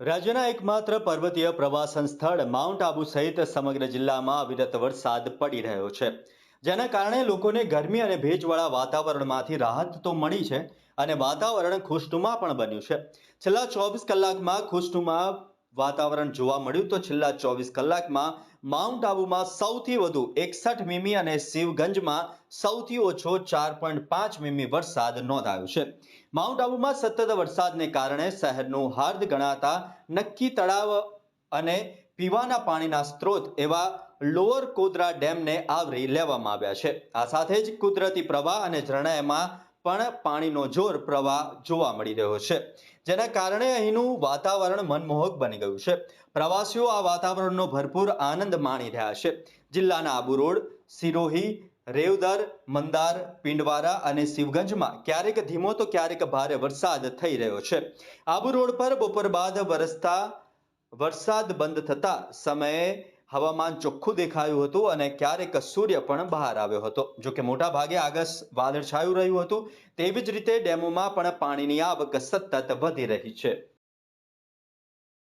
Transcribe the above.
રાજ્યના એકમાત્ર પર્વતીય પ્રવાસન સ્થળ માઉન્ટ આબુ સહિત સમગ્ર જિલ્લામાં અવિરત વરસાદ પડી રહ્યો છે. જેના કારણે લોકોને ગરમી અને ભેજવાળા વાતાવરણમાંથી રાહત તો મળી છે અને વાતાવરણ ખુશનુમા પણ બન્યું છે. છેલ્લા ચોવીસ કલાકમાં ખુશનુમા વાતાવરણ જોવા મળ્યું તો છેલ્લા ચોવીસ કલાકમાં માઉન્ટ આબુમાં સૌથી વધુ એકસઠ મીમી અને શિવગંજમાં સૌથી ઓછો ચાર પોઈન્ટ પાંચ મીમી વરસાદ નોંધાયો છે. માઉન્ટ આબુમાં સતત વરસાદને કારણે શહેરનું હાર્દ ગણાતા નક્કી તળાવ અને પીવાના પાણીના સ્ત્રોત એવા લોઅર કોદરા ડેમને આવરી લેવામાં આવ્યા છે. આ સાથે જ કુદરતી પ્રવાહ અને ઝરણામાં પણ પાણીનો જોર પ્રવાહ જોવા મળી રહ્યો છે. જેના કારણે અહીંનું વાતાવરણ મનમોહક બની ગયું છે. પ્રવાસીઓ આ વાતાવરણનો ભરપૂર આનંદ માણી રહ્યા છે. જિલ્લાના આબુ રોડ, સિરોહી, રેવદર, મંદાર, પિંડવારા અને શિવગંજમાં ક્યારેક ધીમો તો ક્યારેક ભારે વરસાદ થઈ રહ્યો છે. આબુ રોડ પર બપોર બાદ વરસતા વરસાદ બંધ થતા સમયે હવામાન ચોખ્ખું દેખાયું હતું અને ક્યારેક સૂર્ય પણ બહાર આવ્યો હતો. જોકે મોટા ભાગે આગસ વાદળછાયું રહ્યું હતું, તેવી જ રીતે ડેમોમાં પણ પાણીની આવક સતત વધી રહી છે.